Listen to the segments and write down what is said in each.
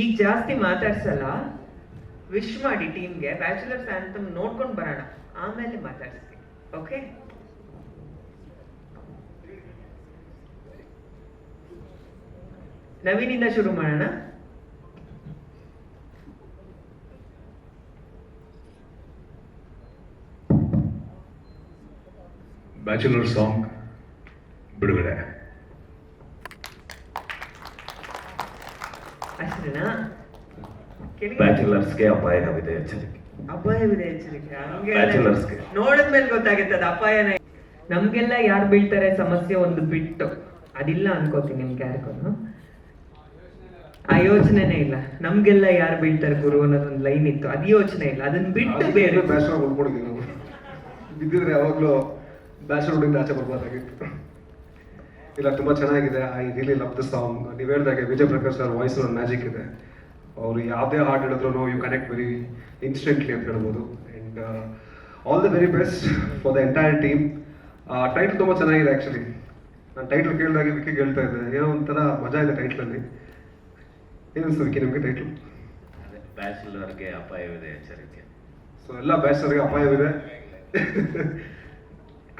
ಈಗ ಜಾಸ್ತಿ ಮಾತಾಡ್ಸಲ್ಲ. ವಿಶ್ ಮಾಡಿ ಟೀಮ್ಗೆ ಬ್ಯಾಚುಲರ್ಸ್ ಆ್ಯಂಥಮ್ ನೋಡ್ಕೊಂಡು ಬರೋಣ. ಆಮೇಲೆ ಮಾತಾಡಿಸ್ತೀನಿ. ಓಕೆ ನವೀನಿಂದ ಶುರು ಮಾಡೋಣ. ಬ್ಯಾಚುಲರ್ ಸಾಂಗ್ ಬಿಡುಗಡೆ ಅಷ್ಟೇನಾ ಕೇಳಿ ಬ್ಯಾಚುಲರ್ಸ್ಗೆ ಅಪಾಯವಿದೆ ಎಚ್ಚರಿಕೆ. ಅಪಾಯವಿದೆ ಎಚ್ಚರಿಕೆ. ಬ್ಯಾಚುಲರ್ಸ್ಗೆ ನೋಡಿದ ಮೇಲೆ ಗೊತ್ತಾಗುತ್ತೆ ಅದು ಅಪಾಯನೇ. ನಮ್ಗೆಲ್ಲ ಯಾರು ಬೀಳ್ತಾರೆ ಸಮಸ್ಯೆ ಒಂದು ಬಿಟ್ಟು. ಅದಿಲ್ಲ ಅನ್ಕೋತೀನಿ ನಿಮ್ಗೆ ಯಾರಿಗೂ. ಆ ಯೋಚನೆನೇ ಇಲ್ಲ. ನಮ್ಗೆಲ್ಲ ಯಾರು ಬೀಳ್ತಾರೆ ಗುರು ಅನ್ನೋದೊಂದು ಲೈನ್ ಇತ್ತು. ಅದು ಯೋಚನೆ ಇಲ್ಲ. ಅದನ್ನ ಬಿಟ್ಟು ಬೇರೆ. ಬ್ಯಾಚುಲರ್ ಬಿದ್ದಿದ್ರೆ ಯಾವಾಗ್ಲೂ ಬ್ಯಾಚುಲರ್ ಹುಡುಗಿಂದ ಆಚೆ ಬರ್ಬೋದಾಗಿತ್ತು ಇಲ್ಲ ತುಂಬ ಚೆನ್ನಾಗಿದೆ. I really love the song ನೀವು ಹೇಳಿದಾಗೆ ವಿಜಯ್ ಪ್ರಕಾಶ್ ಸರ್ ವಾಯ್ಸ್ ಒಂದು ಮ್ಯಾಜಿಕ್ ಇದೆ. ಅವರು ಯಾವುದೇ ಹಾಡು ಹೇಳಿದ್ರು ಯು ಕನೆಕ್ಟ್ ವೆರಿ ಇನ್ಸ್ಟೆಂಟ್ಲಿ ಅಂತ ಹೇಳ್ಬೋದು. And all the very best for the entire team title ತುಂಬ ಚೆನ್ನಾಗಿದೆ ಆ್ಯಕ್ಚುಲಿ ನಾನು ಟೈಟ್ಲ್ ಕೇಳಿದಾಗ ವಿಕಿಗೆ ಹೇಳ್ತಾ ಇದ್ದೆ. ಏನೋ ಒಂಥರ ಮಜಾ ಇದೆ ಟೈಟ್ಲಲ್ಲಿ ಏನು ವಿಕಿ ನಿಮಗೆ ಟೈಟ್ಲು ಬ್ಯಾಚುಲರ್ಗೆ ಅಪಾಯವಿದೆ ಎಚ್ಚರಿಕೆ. ಸೊ ಎಲ್ಲ ಬ್ಯಾಚುಲರ್ಗೆ ಅಪಾಯವಿದೆ.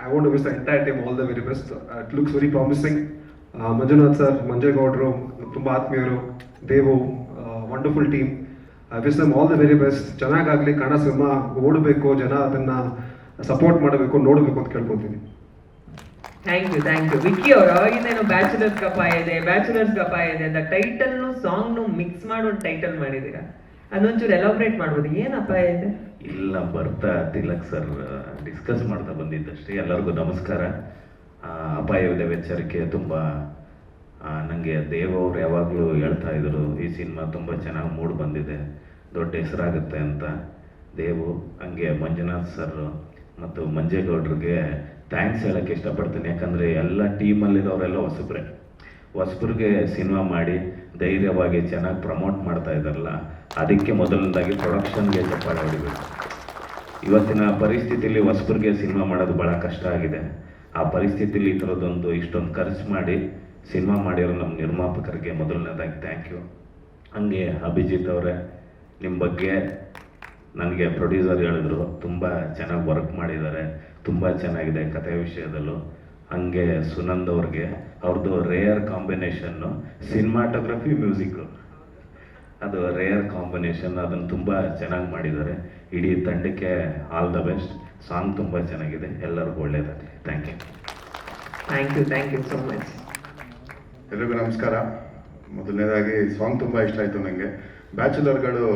I want wish the entire team all the very best it looks very promising Manjunath sir ಮಂಜೇಗೌಡರು ತುಂಬ ಆತ್ಮೀಯರು, Devu wonderful team I wish them all the very best ಚೆನ್ನಾಗಾಗಲಿ Kannada cinema ಓಡಬೇಕು, ಜನ ಅದನ್ನು ಸಪೋರ್ಟ್ ಮಾಡಬೇಕು, ನೋಡಬೇಕು ಅಂತ ಕೇಳ್ಕೊತೀನಿ. Thank you thank you Vicky ಅವರು ಅವಾಗಿಂದೇನು ಬ್ಯಾಚುಲರ್ಸ್ ಅಪಾಯ ಇದೆ ಬ್ಯಾಚುಲರ್ಸ್ ಅಪಾಯ ಇದೆ, ಅಂತ ಟೈಟಲ್ನು ಸಾಂಗ್ನು ಮಿಕ್ಸ್ ಮಾಡಿ ಒಂದು ಟೈಟಲ್ ಮಾಡಿದ್ದೀರಾ? ಅದೊಂಚೂರು ಎಲಾಬ್ರೇಟ್ ಮಾಡ್ಬೋದು. ಏನು ಅಪಾಯ ಇದೆ? ಇಲ್ಲ ಬರ್ತಾ ತಿಲಕ್ ಸರ್ ಡಿಸ್ಕಸ್ ಮಾಡ್ತಾ ಬಂದಿದ್ದಷ್ಟೇ. ಎಲ್ಲರಿಗೂ ನಮಸ್ಕಾರ. ಅಪಾಯವಿದೆ ಎಚ್ಚರಿಕೆ ತುಂಬ ನನಗೆ ದೇವ್ ಅವ್ರು ಯಾವಾಗಲೂ ಹೇಳ್ತಾ ಇದ್ರು, ಈ ಸಿನಿಮಾ ತುಂಬ ಚೆನ್ನಾಗಿ ಮೂಡ್ ಬಂದಿದೆ, ದೊಡ್ಡ ಹೆಸರಾಗುತ್ತೆ ಅಂತ. ದೇವು, ಹಂಗೆ ಮಂಜುನಾಥ್ ಸರ್ ಮತ್ತು ಮಂಜೇಗೌಡ್ರಿಗೆ ಥ್ಯಾಂಕ್ಸ್ ಹೇಳೋಕ್ಕೆ ಇಷ್ಟಪಡ್ತೀನಿ. ಯಾಕಂದರೆ ಎಲ್ಲ ಟೀಮಲ್ಲಿರೋರೆಲ್ಲ ಹೊಸಬ್ರೆ. ಹೊಸಬ್ರಿಗೆ ಸಿನಿಮಾ ಮಾಡಿ ಧೈರ್ಯವಾಗಿ ಚೆನ್ನಾಗಿ ಪ್ರಮೋಟ್ ಮಾಡ್ತಾ ಇದ್ದಾರಲ್ಲ, ಅದಕ್ಕೆ ಮೊದಲನೇದಾಗಿ ಪ್ರೊಡಕ್ಷನ್ಗೆ ಚಪ್ಪಾಳೆ ಹೊಡಿಬೇಕು. ಇವತ್ತಿನ ಪರಿಸ್ಥಿತಿಲಿ ಹೊಸಬ್ರಿಗೆ ಸಿನಿಮಾ ಮಾಡೋದು ಭಾಳ ಕಷ್ಟ ಆಗಿದೆ. ಆ ಪರಿಸ್ಥಿತಿಲಿ ಈ ಥರದ್ದೊಂದು ಇಷ್ಟೊಂದು ಖರ್ಚು ಮಾಡಿ ಸಿನಿಮಾ ಮಾಡಿರೋ ನಮ್ಮ ನಿರ್ಮಾಪಕರಿಗೆ ಮೊದಲನೇದಾಗಿ ಥ್ಯಾಂಕ್ ಯು ಹಂಗೆ ಅಭಿಜಿತ್ ಅವರೇ ನಿಮ್ಮ ಬಗ್ಗೆ ನನಗೆ ಪ್ರೊಡ್ಯೂಸರ್ ಹೇಳಿದ್ರು, ತುಂಬ ಚೆನ್ನಾಗಿ ವರ್ಕ್ ಮಾಡಿದ್ದಾರೆ, ತುಂಬ ಚೆನ್ನಾಗಿದೆ ಕಥೆ ವಿಷಯದಲ್ಲೂ. ಹಂಗೆ ಸುನಂದ್ ಅವ್ರಿಗೆ ಅವ್ರದ್ದು ರೇಯರ್ ಕಾಂಬಿನೇಷನ್ನು ಸಿನಿಮಾಟೋಗ್ರಫಿ ಮ್ಯೂಸಿಕ್ ಅದು ರೇಯರ್ ಕಾಂಬಿನೇಷನ್ ಅದನ್ನು ತುಂಬ ಚೆನ್ನಾಗಿ ಮಾಡಿದ್ದಾರೆ. ಇಡೀ ತಂಡಕ್ಕೆ ಆಲ್ ದ ಬೆಸ್ಟ್ ಸಾಂಗ್ ತುಂಬ ಚೆನ್ನಾಗಿದೆ. ಎಲ್ಲರಿಗೂ ಒಳ್ಳೆಯದಾಗಲಿ thank you thank you thank you so much ಎಲ್ರಿಗೂ ನಮಸ್ಕಾರ. ಮೊದಲನೇದಾಗಿ ಸಾಂಗ್ ತುಂಬ ಇಷ್ಟ ಆಯಿತು ನನಗೆ ಬ್ಯಾಚುಲರ್ಗಳು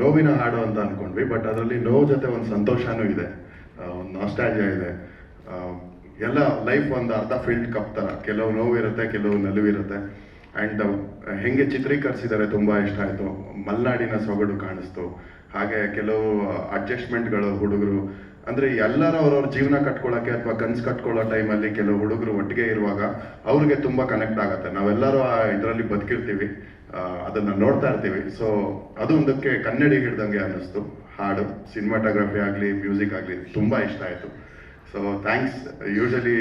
ನೋವಿನ ಹಾಡು ಅಂತ ಅಂದ್ಕೊಂಡ್ವಿ ಬಟ್ ಅದರಲ್ಲಿ ನೋವು ಜೊತೆ ಒಂದು ಸಂತೋಷನೂ ಇದೆ. ಒಂದು ನಾಸ್ಟಾಜಿಯಾ ಇದೆ. ಎಲ್ಲ ಲೈಫ್ ಒಂದು ಅರ್ಧ ಫೀಲ್ಡ್ ಕಪ್ ಥರ ಕೆಲವು ನೋವಿರುತ್ತೆ, ಕೆಲವು ನಲಿವು ಇರುತ್ತೆ ಆ್ಯಂಡ್ ಹೆಂಗೆ ಚಿತ್ರೀಕರಿಸಿದ್ದಾರೆ ತುಂಬ ಇಷ್ಟ ಆಯಿತು. ಮಲ್ನಾಡಿನ ಸೊಗಡು ಕಾಣಿಸ್ತು. ಹಾಗೆ ಕೆಲವು ಅಡ್ಜಸ್ಟ್ಮೆಂಟ್ಗಳು ಹುಡುಗರು. ಅಂದರೆ ಎಲ್ಲರೂ ಅವ್ರವ್ರ ಜೀವನ ಕಟ್ಕೊಳ್ಳೋಕ್ಕೆ ಅಥವಾ ಕನ್ಸು ಕಟ್ಕೊಳ್ಳೋ ಟೈಮಲ್ಲಿ ಕೆಲವು ಹುಡುಗರು ಒಟ್ಟಿಗೆ ಇರುವಾಗ ಅವ್ರಿಗೆ ತುಂಬ ಕನೆಕ್ಟ್ ಆಗುತ್ತೆ. ನಾವೆಲ್ಲರೂ, ಆ, ಇದರಲ್ಲಿ ಬದುಕಿರ್ತೀವಿ. ಅದನ್ನ ನೋಡ್ತಾ ಇರ್ತೀವಿ. ಸೊ ಅದು ಒಂದಕ್ಕೆ ಕನ್ನಡಿ ಹಿಡ್ದಂಗೆ ಅನ್ನಿಸ್ತು. ಹಾಡು ಸಿನಿಮಾಟೋಗ್ರಫಿ ಆಗಲಿ ಮ್ಯೂಸಿಕ್ ಆಗಲಿ, ತುಂಬ ಇಷ್ಟ ಆಯಿತು. ಸೊ ಥ್ಯಾಂಕ್ಸ್ ಯೂಶಲಿ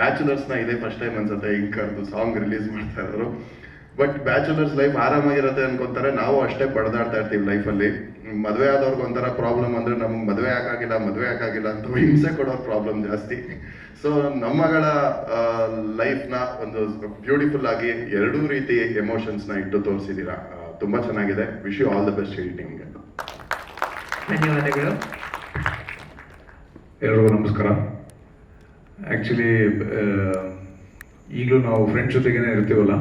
ಬ್ಯಾಚುಲರ್ಸ್ನ ಇದೇ ಫಸ್ಟ್ ಟೈಮ್ ಅನ್ಸುತ್ತೆ, ಹಿಂಗೆ ಕರೆದು ಸಾಂಗ್ ರಿಲೀಸ್ ಮಾಡ್ತಾ ಇರೋರು ಬಟ್ ಬ್ಯಾಚುಲರ್ಸ್ ಲೈಫ್ ಆರಾಮಾಗಿರುತ್ತೆ ಅನ್ಕೊಂತಾರೆ. ನಾವು ಅಷ್ಟೇ ಪಡೆದಾಡ್ತಾ ಇರ್ತೀವಿ ಲೈಫಲ್ಲಿ ಮದುವೆ ಆದವ್ರಿಗೆ ಒಂಥರ ಪ್ರಾಬ್ಲಮ್ ಅಂದ್ರೆ ನಮ್ಗೆ ಮದುವೆ ಯಾಕಾಗಿಲ್ಲ ಮದುವೆ ಯಾಕಾಗಿಲ್ಲ ಅಂತ ಹಿಂಸೆ ಕೊಡೋರ್ ಪ್ರಾಬ್ಲಮ್ ಜಾಸ್ತಿ. ಸೊ ನಮ್ಮಗಳ ಲೈಫ್ನ ಒಂದು ಬ್ಯೂಟಿಫುಲ್ ಆಗಿ ಎರಡೂ ರೀತಿ ಎಮೋಷನ್ಸ್ನ ಇಟ್ಟು ತೋರಿಸಿದ್ದೀರಾ ತುಂಬಾ ಚೆನ್ನಾಗಿದೆ. Wish you all the best ಟೀಮ್ಗೆ ಧನ್ಯವಾದಗಳು. ಎಲ್ರಿಗೂ ನಮಸ್ಕಾರ. ಆ್ಯಕ್ಚುಲಿ ಈಗಲೂ ನಾವು ಫ್ರೆಂಡ್ಸ್ ಜೊತೆಗೇನೆ ಇರ್ತೀವಲ್ಲ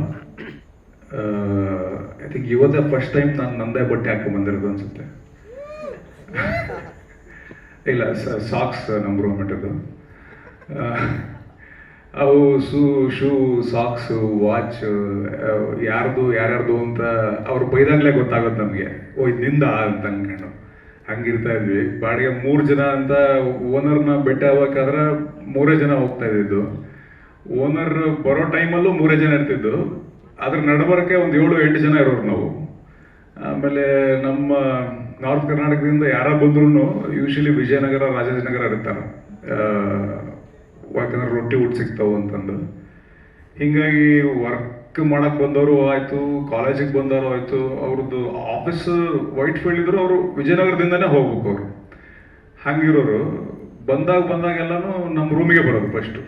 ಐ ಥಿಂಕ್ ಇವತ್ತೇ ಫಸ್ಟ್ ಟೈಮ್ ನಾನು ನಂದೇ ಬಟ್ಟೆ ಹಾಕೊಂಡು ಬಂದಿರೋದು ಅನ್ಸುತ್ತೆ. ಇಲ್ಲ ಸಾಕ್ಸ್ ನಮ್ಮ ರೂಮ್ಮೆಟದು ಅವು ಶೂ ಶೂ ಸಾಕ್ಸು ವಾಚ್ ಯಾರ್ದು, ಯಾರ್ಯಾರ್ದು ಅಂತ ಅವ್ರು ಬೈದಾಗಲೇ ಗೊತ್ತಾಗುತ್ತೆ ನಮಗೆ. ಓ ಇದು ನಿಂದ ಅಂತ ಅನ್ಕೊಂಡು. ಹಂಗಿರ್ತಾ ಇದ್ವಿ. ಬಾಡಿಗೆ ಮೂರು ಜನ ಅಂತ ಓನರ್ನ ಭೇಟಿ ಆಗ್ಬೇಕಾದ್ರೆ ಮೂರೇ ಜನ ಹೋಗ್ತಾ ಇದ್ದಿದ್ದು. ಓನರ್ ಬರೋ ಟೈಮಲ್ಲೂ ಮೂರೇ ಜನ ಇರ್ತಿದ್ದು. ಅದ್ರ ನಡಬರಕ್ಕೆ ಒಂದು ಏಳು, ಎಂಟು ಜನ ಇರೋರು ನಾವು. ಆಮೇಲೆ ನಮ್ಮ ನಾರ್ತ್ ಕರ್ನಾಟಕದಿಂದ ಯಾರ ಬಂದ್ರೂ ಯೂಶಲಿ ವಿಜಯನಗರ ರಾಜಾಜಿನಗರ ಇರ್ತಾರೆ. ಯಾಕಂದ್ರೆ ರೊಟ್ಟಿ ಊಟ ಸಿಗ್ತಾವು ಅಂತಂದು. ಹಿಂಗಾಗಿ ವರ್ಕ್ ಮಾಡಕ್ ಬಂದವರು ಆಯ್ತು ಕಾಲೇಜಿಗೆ ಬಂದವರು ಆಯ್ತು, ಅವ್ರದ್ದು ಆಫೀಸ್ ವೈಟ್ ಫೀಲ್ಡ್ ಇದ್ರು ಅವರು ವಿಜಯನಗರದಿಂದನೇ ಹೋಗ್ಬೇಕು ಅವರು. ಹಂಗಿರೋರು. ಬಂದಾಗ ಬಂದಾಗೆಲ್ಲನೂ ನಮ್ಮ ರೂಮಿಗೆ ಬರೋದು ಫಸ್ಟು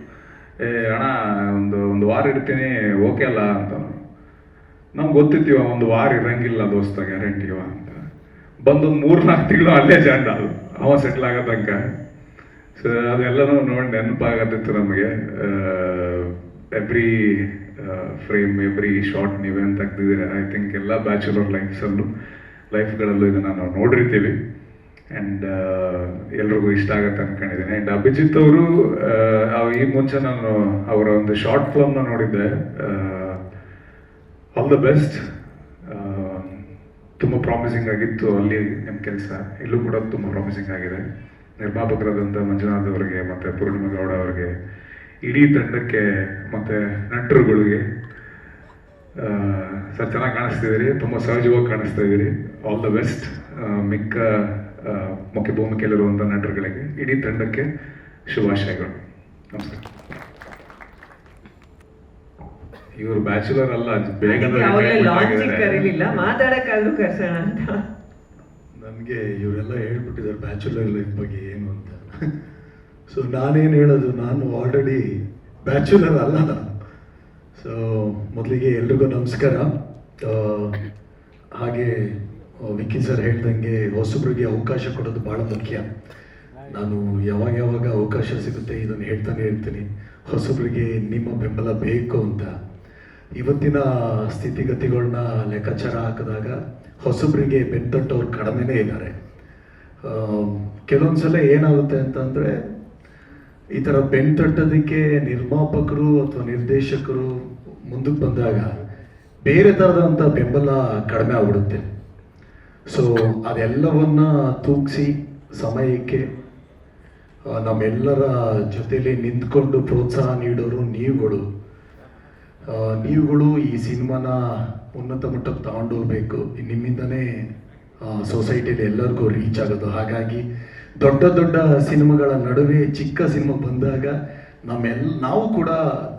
ಏ, ಅಣ್ಣ, ಒಂದು ಒಂದು ವಾರ ಇರ್ತೀನಿ ಓಕೆ ಅಲ್ಲ ಅಂತ ನಮ್ಗೆ ಗೊತ್ತಿತ್ತೀವ, ಒಂದು ವಾರ ಇರಂಗಿಲ್ಲ ದೋಸ್ತ ಗ್ಯಾರಂಟಿವ ಅಂತ. ಬಂದೊಂದು ಮೂರು ನಾಲ್ಕು ತಿಂಗಳು ಅಲ್ಲೇ ಜಾಂಡ ಅದು ಅವ ಸೆಟ್ಲ್ ಆಗೋ ಸೊ ಅದೆಲ್ಲನೂ ನೋಡಿ ನೆನಪಾಗತ್ತಿತ್ತು ನಮಗೆ. ಎವ್ರಿ ಫ್ರೇಮ್ ಎವ್ರಿ ಶಾರ್ಟ್ ನೀವೇನು ತೆಗ್ದಿದ್ದೀರ? ಐ ಥಿಂಕ್ ಎಲ್ಲ ಬ್ಯಾಚುಲರ್ ಲೈಫ್ಸಲ್ಲೂ ಲೈಫ್ಗಳಲ್ಲೂ ಇದನ್ನು ನಾವು ನೋಡಿರ್ತೀವಿ. ಆ್ಯಂಡ್ ಎಲ್ರಿಗೂ ಇಷ್ಟ ಆಗತ್ತೆ ಅನ್ಕೊಂಡಿದ್ದೀನಿ ಆ್ಯಂಡ್ ಅಭಿಜಿತ್ ಅವರು ಈ ಮುಂಚೆ ನಾನು ಅವರ ಒಂದು ಶಾರ್ಟ್ ಫಿಲಮ್ನ ನೋಡಿದ್ದೆ. ಆಲ್ ದ ಬೆಸ್ಟ್ ತುಂಬ ಪ್ರಾಮಿಸಿಂಗ್ ಆಗಿತ್ತು ಅಲ್ಲಿ ನಿಮ್ಮ ಕೆಲಸ. ಇಲ್ಲೂ ಕೂಡ ತುಂಬ ಪ್ರಾಮಿಸಿಂಗ್ ಆಗಿದೆ. ನಿರ್ಮಾಪಕರಾದಂಥ ಮಂಜುನಾಥ್ ಅವರಿಗೆ ಮತ್ತು ಪೂರ್ಣಿಮಗೌಡ ಅವರಿಗೆ. ಇಡೀ ತಂಡಕ್ಕೆ ಮತ್ತು ನಟರುಗಳಿಗೆ ಸರ್ ಚೆನ್ನಾಗಿ ಕಾಣಿಸ್ತಿದ್ದೀರಿ ತುಂಬ ಸಹಜವಾಗಿ ಕಾಣಿಸ್ತಾ ಇದ್ದೀರಿ ಆಲ್ ದ ಬೆಸ್ಟ್ ಮಿಕ್ಕ ಮುಖ್ಯ ಭೂಮಿಕೆಯಲ್ಲಿರುವಂಥ ನಟರುಗಳಿಗೆ ಇಡೀ ತಂಡಕ್ಕೆ ಶುಭಾಶಯಗಳು. ನಮಸ್ಕಾರ. ಇವರು ಬ್ಯಾಚುಲರ್ ಅಲ್ಲ ಬೇಗ ಮಾತಾಡಕ್ಕಾದ್ರೂ ಕರ್ಸೋಣ ಅಂತ. ನನಗೆ ಇವರೆಲ್ಲ ಹೇಳ್ಬಿಟ್ಟಿದ್ದಾರೆ ಬ್ಯಾಚುಲರ್ ಲೈಫ್ ಬಗ್ಗೆ ಏನು ಅಂತ. ಸೊ ನಾನೇನು ಹೇಳೋದು, ನಾನು ಆಲ್ರೆಡಿ ಬ್ಯಾಚುಲರ್ ಅಲ್ಲ. ಸೊ ಮೊದಲಿಗೆ ಎಲ್ರಿಗೂ ನಮಸ್ಕಾರ. ಹಾಗೆ ವಿಕಿ ಸರ್ ಹೇಳ್ದಂಗೆ ಹೊಸಬ್ರಿಗೆ ಅವಕಾಶ ಕೊಡೋದು ಭಾಳ ಮುಖ್ಯ. ನಾನು ಯಾವಾಗ ಯಾವಾಗ ಅವಕಾಶ ಸಿಗುತ್ತೆ ಇದನ್ನು ಹೇಳ್ತಾನೆ ಇರ್ತೀನಿ. ಹೊಸಬ್ರಿಗೆ ನಿಮ್ಮ ಬೆಂಬಲ ಬೇಕು ಅಂತ. ಇವತ್ತಿನ ಸ್ಥಿತಿಗತಿಗಳನ್ನ ಲೆಕ್ಕಾಚಾರ ಹಾಕಿದಾಗ ಹೊಸಬ್ರಿಗೆ ಬೆಂತಟ್ಟವ್ರು ಕಡಿಮೆನೇ ಇದ್ದಾರೆ. ಕೆಲವೊಂದು ಸಲ ಏನಾಗುತ್ತೆ ಅಂತಂದರೆ ಈ ಥರ ಬೆಂತಟ್ಟೋದಕ್ಕೆ ನಿರ್ಮಾಪಕರು ಅಥವಾ ನಿರ್ದೇಶಕರು ಮುಂದಕ್ಕೆ ಬಂದಾಗ ಬೇರೆ ಥರದಂಥ ಬೆಂಬಲ ಕಡಿಮೆ ಆಗ್ಬಿಡುತ್ತೆ. ಸೊ ಅದೆಲ್ಲವನ್ನ ತೂಗಿಸಿ ಸಮಯಕ್ಕೆ ನಮ್ಮೆಲ್ಲರ ಜೊತೆಲಿ ನಿಂತ್ಕೊಂಡು ಪ್ರೋತ್ಸಾಹ ನೀಡೋರು ನೀವುಗಳು. ನೀವುಗಳು ಈ ಸಿನಿಮಾನ ಉನ್ನತ ಮಟ್ಟಕ್ಕೆ ತಗೊಂಡೋಗ್ಬೇಕು ನಿಮ್ಮಿಂದನೇ ಸೊಸೈಟಿಯಲ್ಲಿ ಎಲ್ಲರಿಗೂ ರೀಚ್ ಆಗೋದು. ಹಾಗಾಗಿ ದೊಡ್ಡ ದೊಡ್ಡ ಸಿನಿಮಾಗಳ ನಡುವೆ ಚಿಕ್ಕ ಸಿನಿಮಾ ಬಂದಾಗ ನಮ್ಮೆಲ್ಲ ನಾವು ಕೂಡ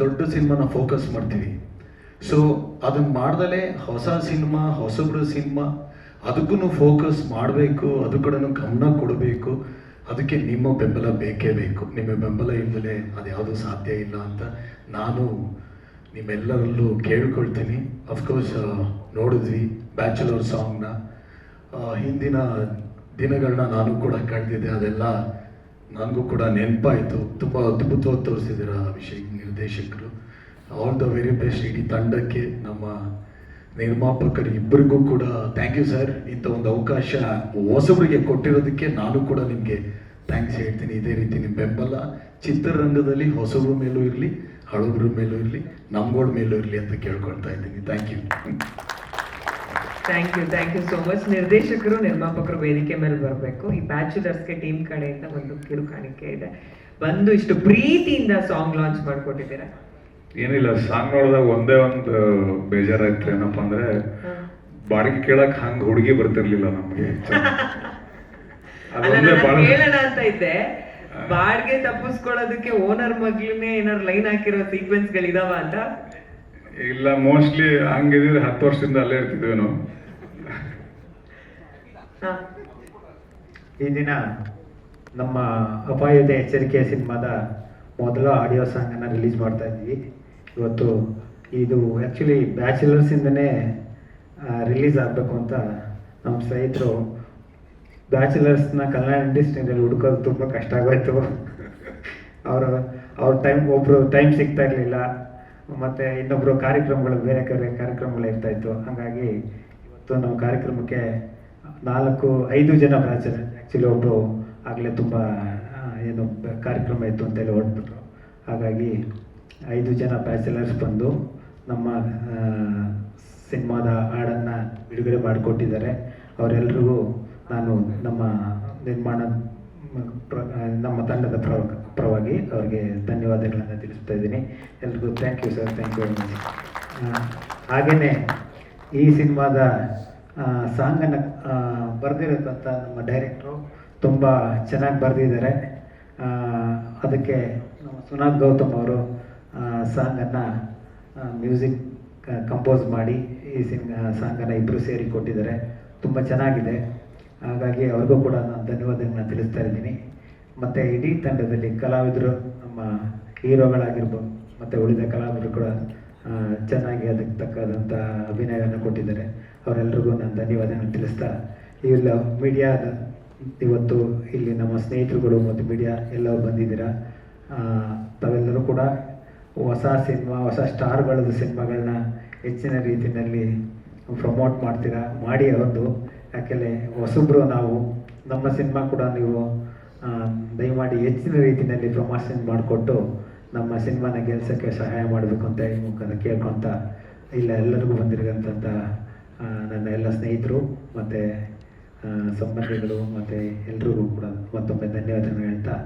ದೊಡ್ಡ ಸಿನಿಮಾನ ಫೋಕಸ್ ಮಾಡ್ತೀವಿ. ಸೊ ಅದನ್ನ ಮಾಡ್ದಲೇ ಹೊಸ ಸಿನಿಮಾ, ಹೊಸಬ್ರ ಸಿನಿಮಾ ಅದಕ್ಕೂ ಫೋಕಸ್ ಮಾಡಬೇಕು, ಅದು ಕೂಡ ಗಮನ ಕೊಡಬೇಕು, ಅದಕ್ಕೆ ನಿಮ್ಮ ಬೆಂಬಲ ಬೇಕೇ ಬೇಕು. ನಿಮ್ಮ ಬೆಂಬಲ ಇಲ್ಲದೆ ಅದ್ಯಾವುದು ಸಾಧ್ಯ ಇಲ್ಲ ಅಂತ ನಾನು ನಿಮ್ಮೆಲ್ಲರಲ್ಲೂ ಕೇಳ್ಕೊಳ್ತೀನಿ. ಅಫ್ಕೋರ್ಸ್ ನೋಡಿದ್ವಿ ಬ್ಯಾಚುಲರ್ ಸಾಂಗ್ನ ಹಿಂದಿನ ದಿನಗಳನ್ನ ನಾನು ಕೂಡ ಕಳೆದಿದ್ದೆ ಅದೆಲ್ಲ ನನಗೂ ಕೂಡ ನೆನಪಾಯಿತು. ತುಂಬ ಅದ್ಭುತವಾಗಿ ತೋರಿಸಿದ್ದೀರ ಅಭಿಷೇಕ್ ನಿರ್ದೇಶಕರು. ಆಲ್ ದ ವೆರಿ ಬೆಸ್ಟ್ ಇಡೀ ತಂಡಕ್ಕೆ, ನಮ್ಮ ನಿರ್ಮಾಪಕರು ಇಬ್ಬರಿಗೂ ಕೂಡ ಥ್ಯಾಂಕ್ ಯು ಸರ್ ಇಂಥ ಒಂದು ಅವಕಾಶ ಹೊಸಬರಿಗೆ ಕೊಟ್ಟಿರೋದಕ್ಕೆ ನಾನು ಕೂಡ ನಿಮಗೆ ಥ್ಯಾಂಕ್ಸ್ ಹೇಳ್ತೀನಿ. ಇದೇ ರೀತಿ ನಿಮ್ಮ ಬೆಂಬಲ. ಚಿತ್ರರಂಗದಲ್ಲಿ ಹೊಸಬ್ರ ಮೇಲೂ ಇರಲಿ, ಹಳಬ್ರ ಮೇಲೂ ಇರಲಿ, ನಮ್ಗಳ ಮೇಲೂ ಇರಲಿ ಅಂತ ಕೇಳ್ಕೊಳ್ತಾ ಇದ್ದೀನಿ. Thank you thank you thank you so much ನಿರ್ದೇಶಕರು ನಿರ್ಮಾಪಕರು ವೇದಿಕೆ ಮೇಲೆ ಬರಬೇಕು. ಈ ಬ್ಯಾಚುಲರ್ಸ್ಗೆ ಟೀಮ್ ಕಡೆಯಿಂದ ಒಂದು ಕಿರು ಕಾಣಿಕೆ ಇದೆ. ಬಂದು ಇಷ್ಟು ಪ್ರೀತಿಯಿಂದ ಸಾಂಗ್ ಲಾಂಚ್ ಮಾಡ್ಕೊಟ್ಟಿದ್ದೀರಾ? ಏನಿಲ್ಲ ಸಾಂಗ್ ನೋಡಿದಾಗ ಒಂದೇ ಒಂದು ಬೇಜಾರಾಯ್ತು ಏನಪ್ಪ ಅಂದ್ರೆ ಬಾಡಿಗೆ ಕೇಳಕ್ ಹಂಗ ಹುಡುಗಿ ಬರ್ತಿರ್ಲಿಲ್ಲ ನಮ್ಗೆ. ಕೇಳೋಣ ಅಂತ ಇದ್ದೆ. ಬಾಡಿಗೆ ತಪ್ಪಿಸ್ಕೊಳ್ಳೋದಕ್ಕೆ ಓನರ್ ಮಗ್ಲನ್ನೇ ಏನಾರು ಲೈನ್ ಹಾಕಿರೋ ಸೀಕ್ವೆನ್ಸ್ ಗಳಿದಾವ ಅಂತ? ಇಲ್ಲ ಮೋಸ್ಟ್ಲಿ ಹಂಗಿದ್ರೆ ಹತ್ತು ವರ್ಷದಿಂದ ಅಲ್ಲೇ ಇರ್ತಿದ್ವಿ ನಾವು ಹಾ. ಈ ದಿನ ನಮ್ಮ ಅಪಾಯದ ಎಚ್ಚರಿಕೆ ಸಿನಿಮಾದ ಮೊದಲ ಆಡಿಯೋ ಸಾಂಗನ್ನು ರಿಲೀಸ್ ಮಾಡ್ತಾ ಇದ್ವಿ ಇವತ್ತು ಇದು ಆ್ಯಕ್ಚುಲಿ ಬ್ಯಾಚುಲರ್ಸಿಂದನೇ ರಿಲೀಸ್ ಆಗಬೇಕು ಅಂತ ನಮ್ಮ ಸ್ನೇಹಿತರು ಬ್ಯಾಚುಲರ್ಸ್ನ ಕನ್ನಡ ಇಂಡಸ್ಟ್ರಿಯಲ್ಲಿ ಹುಡುಕೋದು ತುಂಬ ಕಷ್ಟ ಆಗೋಯ್ತು. ಅವರು, ಅವ್ರ ಟೈಮ್ ಒಬ್ಬರು ಟೈಮ್ ಸಿಗ್ತಾ ಇರಲಿಲ್ಲ. ಮತ್ತು ಇನ್ನೊಬ್ಬರು ಕಾರ್ಯಕ್ರಮಗಳು, ಬೇರೆ ಬೇರೆ ಕಾರ್ಯಕ್ರಮಗಳು ಇರ್ತಾಯಿತ್ತು ಹಾಗಾಗಿ ಇವತ್ತು ನಮ್ಮ ಕಾರ್ಯಕ್ರಮಕ್ಕೆ ನಾಲ್ಕು, ಐದು ಜನ ಬ್ಯಾಚುಲರ್. ಆ್ಯಕ್ಚುಲಿ ಒಬ್ಬರು ಆಗಲೇ ತುಂಬ ಏನು ಕಾರ್ಯಕ್ರಮ ಇತ್ತು ಅಂತೇಳಿ ಹೊರಟ್ಬಿಟ್ರು. ಹಾಗಾಗಿ ಐದು ಜನ ಬ್ಯಾಚುಲರ್ಸ್ ಬಂದು ನಮ್ಮ ಸಿನಿಮಾದ ಹಾಡನ್ನು ಬಿಡುಗಡೆ ಮಾಡಿಕೊಟ್ಟಿದ್ದಾರೆ. ಅವರೆಲ್ಲರಿಗೂ ನಾನು ನಮ್ಮ ನಿರ್ಮಾಣ ನಮ್ಮ ತಂಡದ ಪ್ರ ಪರವಾಗಿ ಅವರಿಗೆ ಧನ್ಯವಾದಗಳನ್ನು ತಿಳಿಸ್ತಾ ಇದ್ದೀನಿ. ಎಲ್ರಿಗೂ thank you sir thank you very much ಹಾಗೆಯೇ ಈ ಸಿನಿಮಾದ ಸಾಂಗನ್ನು ಬರೆದಿರತಕ್ಕಂಥ ನಮ್ಮ ಡೈರೆಕ್ಟ್ರು ತುಂಬ ಚೆನ್ನಾಗಿ ಬರೆದಿದ್ದಾರೆ. ಅದಕ್ಕೆ ನಮ್ಮ ಸುನಾಥ್ ಗೌತಮ್ ಅವರು ಸಾಂಗನ್ನು ಮ್ಯೂಸಿಕ್ ಕಂಪೋಸ್ ಮಾಡಿ ಈ ಸಿಂಗ್ ಸಾಂಗನ್ನು ಇಬ್ಬರು ಸೇರಿ ಕೊಟ್ಟಿದ್ದಾರೆ. ತುಂಬ ಚೆನ್ನಾಗಿದೆ. ಹಾಗಾಗಿ ಅವ್ರಿಗೂ ಕೂಡ ನಾನು ಧನ್ಯವಾದಗಳನ್ನ ತಿಳಿಸ್ತಾ ಇದ್ದೀನಿ. ಮತ್ತು ಇಡೀ ತಂಡದಲ್ಲಿ ಕಲಾವಿದರು, ನಮ್ಮ ಹೀರೋಗಳಾಗಿರ್ಬೋದು ಮತ್ತು ಉಳಿದ ಕಲಾವಿದರು ಕೂಡ ಚೆನ್ನಾಗಿ ಅದಕ್ಕೆ ತಕ್ಕಾದಂಥ ಅಭಿನಯವನ್ನು ಕೊಟ್ಟಿದ್ದಾರೆ. ಅವರೆಲ್ಲರಿಗೂ ನಾನು ಧನ್ಯವಾದಗಳನ್ನು ತಿಳಿಸ್ತಾ, ಇವೆಲ್ಲ ಮೀಡಿಯಾದ ಇವತ್ತು ಇಲ್ಲಿ ನಮ್ಮ ಸ್ನೇಹಿತರುಗಳು ಮತ್ತು ಮೀಡಿಯಾ ಎಲ್ಲರೂ ಬಂದಿದ್ದೀರಾ? ತಾವೆಲ್ಲರೂ ಕೂಡ ಹೊಸ ಸಿನಿಮಾ ಹೊಸ ಸ್ಟಾರ್ಗಳದ್ದು ಸಿನಿಮಾಗಳನ್ನ ಹೆಚ್ಚಿನ ರೀತಿಯಲ್ಲಿ ಪ್ರಮೋಟ್ ಮಾಡ್ತೀರಾ? ಮಾಡಿ ಅವ್ರದ್ದು. ಯಾಕೆಂದರೆ ಹೊಸಬ್ರು ನಾವು, ನಮ್ಮ ಸಿನಿಮಾ ಕೂಡ ನೀವು ದಯಮಾಡಿ ಹೆಚ್ಚಿನ ರೀತಿಯಲ್ಲಿ ಪ್ರಮೋಷನ್ ಮಾಡಿಕೊಟ್ಟು ನಮ್ಮ ಸಿನಿಮಾನ ಗೆಲ್ಸೋಕ್ಕೆ ಸಹಾಯ ಮಾಡಬೇಕು ಅಂತ ಈ ಮುಖಾಂತರ ಕೇಳ್ಕೊತ, ಇಲ್ಲ ಎಲ್ಲರಿಗೂ ಬಂದಿರೋಂಥ ನನ್ನ ಎಲ್ಲ ಸ್ನೇಹಿತರು ಮತ್ತು ಸಂಬಂಧಿಗಳು ಮತ್ತು ಎಲ್ರಿಗೂ ಕೂಡ ಮತ್ತೊಮ್ಮೆ ಧನ್ಯವಾದಗಳು ಹೇಳ್ತಾ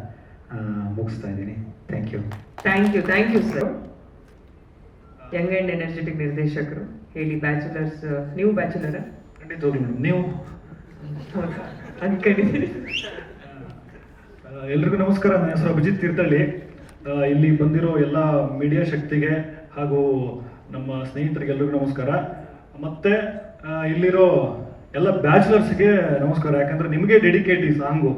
ಮುಗಿಸ್ತಾ ಇದ್ದೀನಿ. Thank you thank you thank you sir young and energetic ನಿರ್ದೇಶಕರು ಹೇಳಿ ಬ್ಯಾಚುಲರ್ಸ್ ನೀವು? ಬ್ಯಾಚುಲರ ನೀವು ಎಲ್ರಿಗೂ ನಮಸ್ಕಾರ ನನ್ನ ಹೆಸರು ಅಭಿಜಿತ್ ತೀರ್ಥಳ್ಳಿ ಇಲ್ಲಿ ಬಂದಿರೋ ಎಲ್ಲ ಮೀಡಿಯಾ ಶಕ್ತಿಗೆ ಹಾಗೂ ನಮ್ಮ ಸ್ನೇಹಿತರಿಗೆ ಎಲ್ರಿಗೂ ನಮಸ್ಕಾರ. ಮತ್ತೆ ಇಲ್ಲಿರೋ ಎಲ್ಲ ಬ್ಯಾಚುಲರ್ಸ್ಗೆ ನಮಸ್ಕಾರ. ಯಾಕಂದ್ರೆ ನಿಮಗೆ ಡೆಡಿಕೇಟ್ ಈ ಸಾಂಗು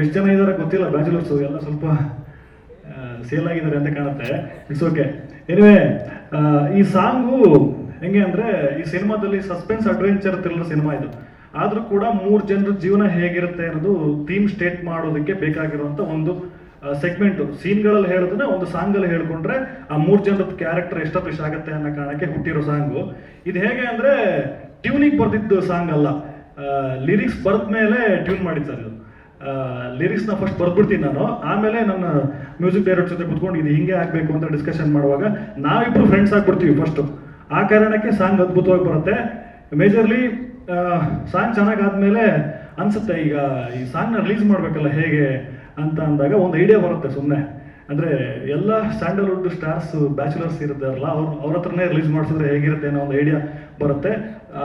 ಎಷ್ಟು ಜನ ಇದ್ದಾರೆ ಗೊತ್ತಿಲ್ಲ ಬ್ಯಾಚುಲರ್ಸು ಎಲ್ಲ ಸ್ವಲ್ಪ ಸೇಲ್ ಆಗಿದ್ದಾರೆ ಅಂತ ಕಾಣುತ್ತೆ. ಇಟ್ಸ್ ಓಕೆ ಎನಿವೆ ಈ ಸಾಂಗು ಹೆಂಗೆ ಅಂದರೆ, ಈ ಸಿನಿಮಾದಲ್ಲಿ ಸಸ್ಪೆನ್ಸ್ ಅಡ್ವೆಂಚರ್ ಥ್ರಿಲ್ಲರ್ ಸಿನಿಮಾ ಇದು. ಆದರೂ ಕೂಡ ಮೂರು ಜನರ ಜೀವನ ಹೇಗಿರುತ್ತೆ ಅನ್ನೋದು ಥೀಮ್ ಸ್ಟೇಟ್ ಮಾಡೋದಕ್ಕೆ ಬೇಕಾಗಿರುವಂಥ ಒಂದು ಸೆಗ್ಮೆಂಟ್ ಸೀನ್ಗಳಲ್ಲಿ ಹೇಳೋದನ್ನ ಒಂದು ಸಾಂಗಲ್ಲಿ ಹೇಳ್ಕೊಂಡ್ರೆ ಆ ಮೂರು ಜನದ ಕ್ಯಾರೆಕ್ಟರ್ ಇಷ್ಟ ಆಗುತ್ತೆ ಅನ್ನೋ ಕಾರಣಕ್ಕೆ ಹುಟ್ಟಿರೋ ಸಾಂಗು ಇದು ಹೇಗೆ ಅಂದ್ರೆ ಟ್ಯೂನಿಗೆ ಬರ್ದಿದ್ದು ಸಾಂಗ್ ಅಲ್ಲ. ಲಿರಿಕ್ಸ್ ಬರೆದ ಮೇಲೆ ಟ್ಯೂನ್ ಮಾಡಿದ್ದು ಸರ್ ಇದು. ಲಿರಿಕ್ಸ್ನ ಫಸ್ಟ್ ಬರ್ಬಿಡ್ತೀನಿ ನಾನು. ಆಮೇಲೆ ನನ್ನ ಮ್ಯೂಸಿಕ್ ಡೈರೆಕ್ಟರ್ ಜೊತೆ ಕುತ್ಕೊಂಡು ಇದು ಹಿಂಗೆ ಆಗಬೇಕು ಅಂತ ಡಿಸ್ಕಷನ್ ಮಾಡುವಾಗ ನಾವಿಬ್ರು ಫ್ರೆಂಡ್ಸ್ ಆಗ್ಬಿಡ್ತೀವಿ ಫಸ್ಟು ಆ ಕಾರಣಕ್ಕೆ ಸಾಂಗ್ ಅದ್ಭುತವಾಗಿ ಬರುತ್ತೆ. ಮೇಜರ್ಲಿ ಸಾಂಗ್ ಚೆನ್ನಾಗಾದ್ಮೇಲೆ ಅನ್ಸುತ್ತೆ ಈಗ ಈ ಸಾಂಗ್ನ ರಿಲೀಸ್ ಮಾಡಬೇಕಲ್ಲ ಹೇಗೆ ಅಂತ ಅಂದಾಗ ಒಂದು ಐಡಿಯಾ ಬರುತ್ತೆ ಸುಮ್ಮನೆ ಅಂದರೆ ಎಲ್ಲ ಸ್ಯಾಂಡಲ್ವುಡ್ ಸ್ಟಾರ್ಸ್ ಬ್ಯಾಚುಲರ್ಸ್ ಇರ್ತಾರಲ್ಲ, ಅವ್ರು, ಅವ್ರ ಹತ್ರನೇ ರಿಲೀಸ್ ಮಾಡಿಸಿದ್ರೆ ಹೇಗಿರುತ್ತೆ ಅನ್ನೋ ಒಂದು ಐಡಿಯಾ ಬರುತ್ತೆ.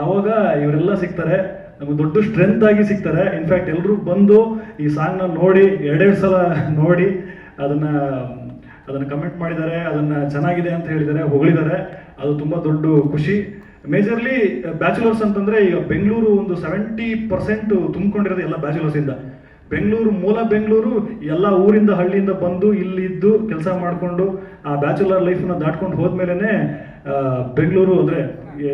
ಆವಾಗ ಇವರೆಲ್ಲ ಸಿಗ್ತಾರೆ ನಮಗೆ ದೊಡ್ಡ ಸ್ಟ್ರೆಂತ್ ಆಗಿ ಸಿಗ್ತಾರೆ. ಇನ್ಫ್ಯಾಕ್ಟ್ ಎಲ್ಲರೂ ಬಂದು ಈ ಸಾಂಗ್ನ ನೋಡಿ, ಎರಡೆರಡು ಸಲ ನೋಡಿ, ಅದನ್ನು ಅದನ್ನು ಕಮೆಂಟ್ ಮಾಡಿದ್ದಾರೆ, ಅದನ್ನು ಚೆನ್ನಾಗಿದೆ ಅಂತ ಹೇಳಿದ್ದಾರೆ, ಹೊಗಳಿದ್ದಾರೆ. ಅದು ತುಂಬ ದೊಡ್ಡ ಖುಷಿ. ಮೇಜರ್ಲಿ ಬ್ಯಾಚುಲರ್ಸ್ ಅಂತಂದರೆ ಈಗ ಬೆಂಗಳೂರು ಒಂದು ಸೆವೆಂಟಿ ಪರ್ಸೆಂಟ್ ತುಂಬಿಕೊಂಡಿರೋದು ಎಲ್ಲ ಬ್ಯಾಚುಲರ್ಸ್ ಇಂದ. ಬೆಂಗಳೂರು, ಮೂಲ ಬೆಂಗಳೂರು, ಎಲ್ಲ ಊರಿಂದ, ಹಳ್ಳಿಯಿಂದ ಬಂದು ಇಲ್ಲಿದ್ದು ಕೆಲಸ ಮಾಡಿಕೊಂಡು, ಆ ಬ್ಯಾಚುಲರ್ ಲೈಫ್ನ ದಾಟ್ಕೊಂಡು ಹೋದ್ಮೇಲೆ ಬೆಂಗಳೂರು ಅಂದರೆ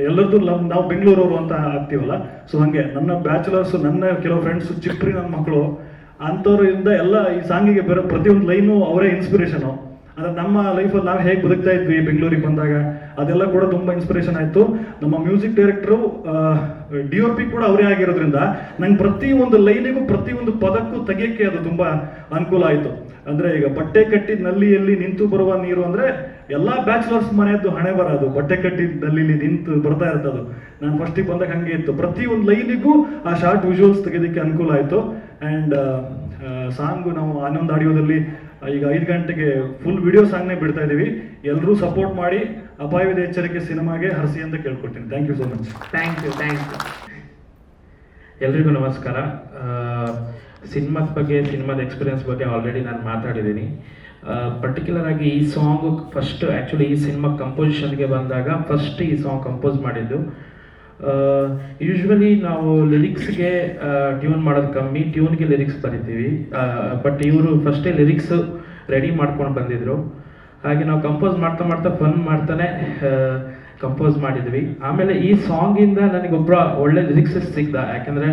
ಎಲ್ಲರದ್ದು ನಾವು ಬೆಂಗಳೂರವರು ಅಂತ ಆಗ್ತೀವಲ್ಲ? ಸೊ ಹಂಗೆ, ನನ್ನ ಬ್ಯಾಚುಲರ್ಸ್ ನನ್ನ ಕೆಲವು ಫ್ರೆಂಡ್ಸ್ ಚಿಪ್ರಿ ನನ್ನ ಮಕ್ಕಳು ಅಂಥವ್ರಿಂದ ಎಲ್ಲ ಈ ಸಾಂಗಿಗೆ ಬರೋ ಪ್ರತಿಯೊಂದು ಲೈನು ಅವರೇ ಇನ್ಸ್ಪಿರೇಷನು ಅಂದ್ರೆ ನಮ್ಮ ಲೈಫಲ್ಲಿ ನಾವು ಹೇಗೆ ಬದುಕ್ತಾ ಇದ್ವಿ ಬೆಂಗಳೂರಿಗೆ ಬಂದಾಗ, ಅದೆಲ್ಲ ಕೂಡ ತುಂಬಾ ಇನ್ಸ್ಪಿರೇಷನ್ ಆಯಿತು. ನಮ್ಮ music director D O P ಕೂಡ ಅವರೇ ಆಗಿರೋದ್ರಿಂದ ನಂಗೆ ಒಂದು ಲೈನಿಗೂ ಪ್ರತಿ ಒಂದು ಪದಕ್ಕೂ ತೆಗಿಯಕ್ಕೆ ಅದು ತುಂಬಾ ಅನುಕೂಲ ಆಯಿತು. ಅಂದ್ರೆ ಈಗ ಬಟ್ಟೆ ಕಟ್ಟಿದ ನಲ್ಲಿಯಲ್ಲಿ ನಿಂತು ಬರುವ ನೀರು ಅಂದ್ರೆ ಎಲ್ಲಾ ಬ್ಯಾಚುಲರ್ಸ್ ಮನೆಯದ್ದು ಹಣೆ ಬರೋದು ಬಟ್ಟೆ ಕಟ್ಟಿದ ನಲ್ಲಿಲಿ ನಿಂತು ಬರ್ತಾ ಇರ್ತದು ನಾನು ಫಸ್ಟಿಗೆ ಬಂದಾಗ ಹಂಗೆ ಇತ್ತು. ಪ್ರತಿ ಒಂದು ಲೈನಿಗೂ ಆ ಶಾರ್ಟ್ ವಿಜುವಲ್ಸ್ ತೆಗೆಯೋದಕ್ಕೆ ಅನುಕೂಲ ಆಯಿತು. ಅಂಡ್ ಸಾಂಗು ನಾವು ಹನ್ನೊಂದು ಆಡಿಯೋದಲ್ಲಿ ಈಗ ಐದು ಗಂಟೆಗೆ ಫುಲ್ ವಿಡಿಯೋ ಸಾಂಗ್ನೇ ಬಿಡ್ತಾ ಇದ್ದೀವಿ ಎಲ್ಲರೂ ಸಪೋರ್ಟ್ ಮಾಡಿ ಅಪಾಯದ ಎಚ್ಚರಿಕೆ ಸಿನಿಮಾಗೆ ಹರಸಿ ಅಂತ ಕೇಳ್ಕೊಡ್ತೀನಿ. Thank you so much thank you thank you ಎಲ್ರಿಗೂ ನಮಸ್ಕಾರ. ಸಿನಿಮಾದ ಬಗ್ಗೆ ಸಿನಿಮಾದ ಎಕ್ಸ್ಪೀರಿಯನ್ಸ್ ಬಗ್ಗೆ ಆಲ್ರೆಡಿ ನಾನು ಮಾತಾಡಿದ್ದೀನಿ. ಪರ್ಟಿಕ್ಯುಲರ್ ಆಗಿ ಈ ಸಾಂಗ್ ಫಸ್ಟ್ ಆ್ಯಕ್ಚುಲಿ ಈ ಸಿನಿಮಾ ಕಂಪೋಸಿಷನ್ಗೆ ಬಂದಾಗ ಫಸ್ಟ್ ಈ ಸಾಂಗ್ ಕಂಪೋಸ್ ಮಾಡಿದ್ದು ಯೂಶ್ವಲಿ ನಾವು ಲಿರಿಕ್ಸ್ಗೆ ಟ್ಯೂನ್ ಮಾಡೋದು ಕಮ್ಮಿ ಟ್ಯೂನ್ಗೆ ಲಿರಿಕ್ಸ್ ಬರಿತೀವಿ. ಬಟ್ ಇವರು ಫಸ್ಟೇ ಲಿರಿಕ್ಸ್ ರೆಡಿ ಮಾಡ್ಕೊಂಡು ಬಂದಿದ್ರು. ಹಾಗೆ ನಾವು ಕಂಪೋಸ್ ಮಾಡ್ತಾ ಮಾಡ್ತಾ ಫನ್ ಮಾಡ್ತಾನೆ ಕಂಪೋಸ್ ಮಾಡಿದ್ವಿ. ಆಮೇಲೆ ಈ ಸಾಂಗಿಂದ ನನಗೊಬ್ಬರ ಒಳ್ಳೆ ಲಿರಿಕ್ಸ್ ಸಿಗ್ದ. ಯಾಕಂದರೆ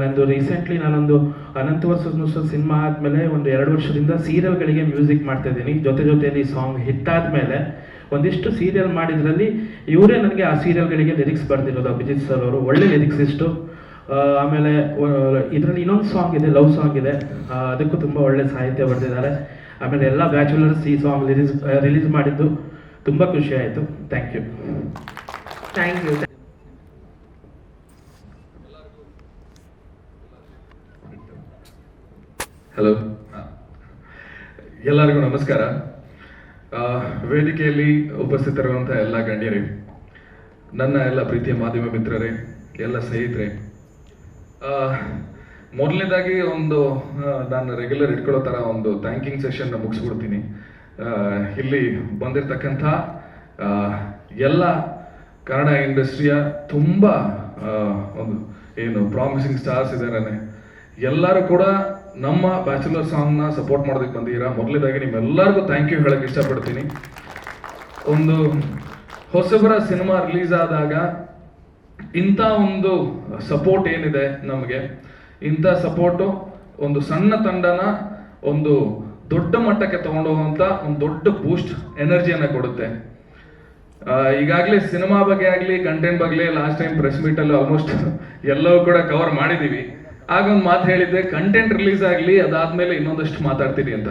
ನಂದು ರೀಸೆಂಟ್ಲಿ ನಾನೊಂದು ಅನಂತ ವರ್ಷ ಸಿನಿಮಾ ಆದಮೇಲೆ ಒಂದು ಎರಡು ವರ್ಷದಿಂದ ಸೀರಿಯಲ್ಗಳಿಗೆ ಮ್ಯೂಸಿಕ್ ಮಾಡ್ತಾ ಇದ್ದೀನಿ. ಜೊತೆ ಜೊತೆಯಲ್ಲಿ ಸಾಂಗ್ ಹಿಟ್ ಆದಮೇಲೆ ಒಂದಿಷ್ಟು ಸೀರಿಯಲ್ ಮಾಡಿದ್ರಲ್ಲಿ ಇವರೇ ನನಗೆ ಆ ಸೀರಿಯಲ್ಗಳಿಗೆ ಲಿರಿಕ್ಸ್ ಬರೆದಿರೋದು. ಅಭಿಜಿತ್ ಸರ್ ಅವರು ಒಳ್ಳೆ ಲಿರಿಕ್ಸ್ ಇಷ್ಟು. ಆಮೇಲೆ ಇದರಲ್ಲಿ ಇನ್ನೊಂದು ಸಾಂಗ್ ಇದೆ ಲವ್ ಸಾಂಗ್ ಇದೆ. ಅದಕ್ಕೂ ತುಂಬ ಒಳ್ಳೆ ಸಾಹಿತ್ಯ ಬರೆದಿದ್ದಾರೆ. ಆಮೇಲೆ ಎಲ್ಲ ಬ್ಯಾಚುಲರ್ಸ್ ಈ ಸಾಂಗ್ ರಿಲೀಸ್ ರಿಲೀಸ್ ಮಾಡಿದ್ದು ತುಂಬ ಖುಷಿ ಆಯಿತು. Thank you thank you hello ಎಲ್ಲರಿಗೂ ನಮಸ್ಕಾರ. ವೇದಿಕೆಯಲ್ಲಿ ಉಪಸ್ಥಿತರಿರುವಂಥ ಎಲ್ಲ ಗಣ್ಯರೇ, ನನ್ನ ಎಲ್ಲ ಪ್ರೀತಿಯ ಮಾಧ್ಯಮ ಮಿತ್ರರೇ, ಎಲ್ಲ ಸ್ನೇಹಿತರೆ ಮೊದಲನೇದಾಗಿ ಒಂದು ನಾನು ರೆಗ್ಯುಲರ್ ಇಟ್ಕೊಳ್ಳೋ ಥರ ಒಂದು ಥ್ಯಾಂಕಿಂಗ್ ಸೆಷನ್ ಮುಗಿಸ್ಬಿಡ್ತೀನಿ. ಇಲ್ಲಿ ಬಂದಿರತಕ್ಕಂಥ ಎಲ್ಲ ಕನ್ನಡ ಇಂಡಸ್ಟ್ರಿಯ ತುಂಬ ಒಂದು ಏನು ಪ್ರಾಮಿಸಿಂಗ್ ಸ್ಟಾರ್ಸ್ ಇದಾರೆ. ಎಲ್ಲರೂ ಕೂಡ ನಮ್ಮ ಬ್ಯಾಚುಲರ್ ಸಾಂಗ್ನ ಸಪೋರ್ಟ್ ಮಾಡೋದಕ್ಕೆ ಬಂದಿದ್ದೀರಾ? ಮೊದಲೇದಾಗಿ ನಿಮ್ಮೆಲ್ಲರಿಗೂ ಥ್ಯಾಂಕ್ ಯು ಹೇಳಕ್ಕೆ ಇಷ್ಟಪಡ್ತೀನಿ. ಒಂದು ಹೊಸಬರ ಸಿನಿಮಾ ರಿಲೀಸ್ ಆದಾಗ ಇಂಥ ಒಂದು ಸಪೋರ್ಟ್ ಏನಿದೆ ನಮಗೆ? ಇಂಥ ಸಪೋರ್ಟು ಒಂದು ಸಣ್ಣ ತಂಡನ ಒಂದು ದೊಡ್ಡ ಮಟ್ಟಕ್ಕೆ ತಗೊಂಡು ಹೋಗುವಂಥ ಒಂದು ದೊಡ್ಡ ಬೂಸ್ಟ್ ಎನರ್ಜಿಯನ್ನು ಕೊಡುತ್ತೆ. ಈಗಾಗಲೇ ಸಿನಿಮಾ ಬಗ್ಗೆ ಆಗಲಿ ಕಂಟೆಂಟ್ ಬಗ್ಗೆ ಲಾಸ್ಟ್ ಟೈಮ್ ಪ್ರೆಸ್ ಮೀಟಲ್ಲಿ ಆಲ್ಮೋಸ್ಟ್ ಎಲ್ಲವೂ ಕೂಡ ಕವರ್ ಮಾಡಿದ್ದೀವಿ. ಆಗ ಒಂದು ಮಾತು ಹೇಳಿದ್ದೆ ಕಂಟೆಂಟ್ ರಿಲೀಸ್ ಆಗಲಿ, ಅದಾದ್ಮೇಲೆ ಇನ್ನೊಂದಷ್ಟು ಮಾತಾಡ್ತೀನಿ ಅಂತ.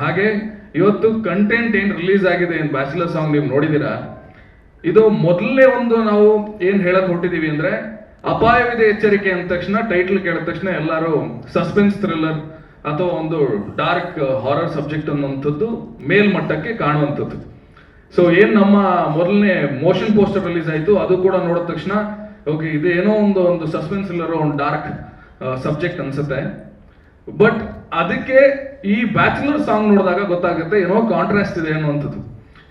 ಹಾಗೆ ಇವತ್ತು ಕಂಟೆಂಟ್ ಏನು ರಿಲೀಸ್ ಆಗಿದೆ ಏನು ಬ್ಯಾಚುಲರ್ ಸಾಂಗ್ ನೀವು ನೋಡಿದ್ದೀರಾ? ಇದು ಮೊದಲನೇ ಒಂದು ನಾವು ಏನು ಹೇಳಕ್ ಹೊಟ್ಟಿದ್ದೀವಿ ಅಂದ್ರೆ, ಅಪಾಯವಿದೆ ಎಚ್ಚರಿಕೆ ಅಂದ ತಕ್ಷಣ ಟೈಟ್ಲ್ ಕೇಳಿದ ತಕ್ಷಣ ಎಲ್ಲರೂ ಸಸ್ಪೆನ್ಸ್ ಥ್ರಿಲ್ಲರ್ ಅಥವಾ ಒಂದು ಡಾರ್ಕ್ ಹಾರರ್ ಸಬ್ಜೆಕ್ಟ್ ಅನ್ನುವಂಥದ್ದು ಮೇಲ್ಮಟ್ಟಕ್ಕೆ ಕಾಣುವಂಥದ್ದು. ಸೊ ಏನ್ ನಮ್ಮ ಮೊದಲನೇ ಮೋಷನ್ ಪೋಸ್ಟರ್ ರಿಲೀಸ್ ಆಯ್ತು, ಅದು ಕೂಡ ನೋಡಿದ ತಕ್ಷಣ ಓಕೆ ಇದು ಏನೋ ಒಂದು ಒಂದು ಸಸ್ಪೆನ್ಸ್ ಥ್ರಿಲ್ಲರ್ ಒಂದು ಡಾರ್ಕ್ ಸಬ್ಜೆಕ್ಟ್ ಅನ್ಸುತ್ತೆ. ಬಟ್ ಅದಕ್ಕೆ ಈ ಬ್ಯಾಚುಲರ್ ಸಾಂಗ್ ನೋಡಿದಾಗ ಗೊತ್ತಾಗುತ್ತೆ ಏನೋ ಕಾಂಟ್ರಾಸ್ಟ್ ಇದೆ ಅನ್ನುವಂಥದ್ದು.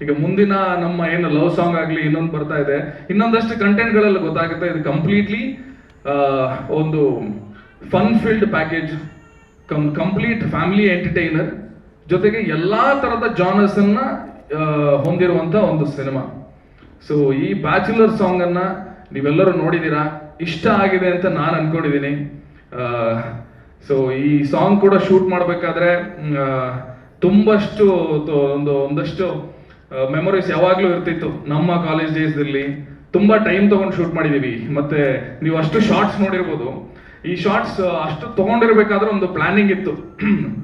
ಈಗ ಮುಂದಿನ ನಮ್ಮ ಏನು ಲವ್ ಸಾಂಗ್ ಆಗಲಿ ಇನ್ನೊಂದು ಬರ್ತಾ ಇದೆ. ಇನ್ನೊಂದಷ್ಟು ಕಂಟೆಂಟ್ಗಳೆಲ್ಲ ಗೊತ್ತಾಗುತ್ತೆ ಇದು ಕಂಪ್ಲೀಟ್ಲಿ ಒಂದು fun filled package cum complete family entertainer ಜೊತೆಗೆ ಎಲ್ಲಾ ಥರದ ಜಾನರ್ಸ್ ಹೊಂದಿರುವಂಥ ಒಂದು ಸಿನಿಮಾ ಸೊ ಈ ಬ್ಯಾಚುಲರ್ ಸಾಂಗನ್ನು ನೀವೆಲ್ಲರೂ ನೋಡಿದೀರಾ ಇಷ್ಟ ಆಗಿದೆ ಅಂತ ನಾನು ಅನ್ಕೊಂಡಿದ್ದೀನಿ. ಸೊ ಈ ಸಾಂಗ್ ಕೂಡ ಶೂಟ್ ಮಾಡಬೇಕಾದ್ರೆ ತುಂಬಷ್ಟು ಒಂದು, ಒಂದಷ್ಟು ಮೆಮೊರೀಸ್ ಯಾವಾಗಲೂ ಇರ್ತಿತ್ತು. ನಮ್ಮ ಕಾಲೇಜ್ ಡೇಸ್ದಲ್ಲಿ ತುಂಬಾ ಟೈಮ್ ತಗೊಂಡು ಶೂಟ್ ಮಾಡಿದೀವಿ. ಮತ್ತೆ ನೀವು ಅಷ್ಟು ಶಾರ್ಟ್ಸ್ ನೋಡಿರ್ಬೋದು. ಈ ಶಾರ್ಟ್ಸ್ ಅಷ್ಟು ತೊಗೊಂಡಿರ್ಬೇಕಾದ್ರೆ ಒಂದು ಪ್ಲಾನಿಂಗ್ ಇತ್ತು.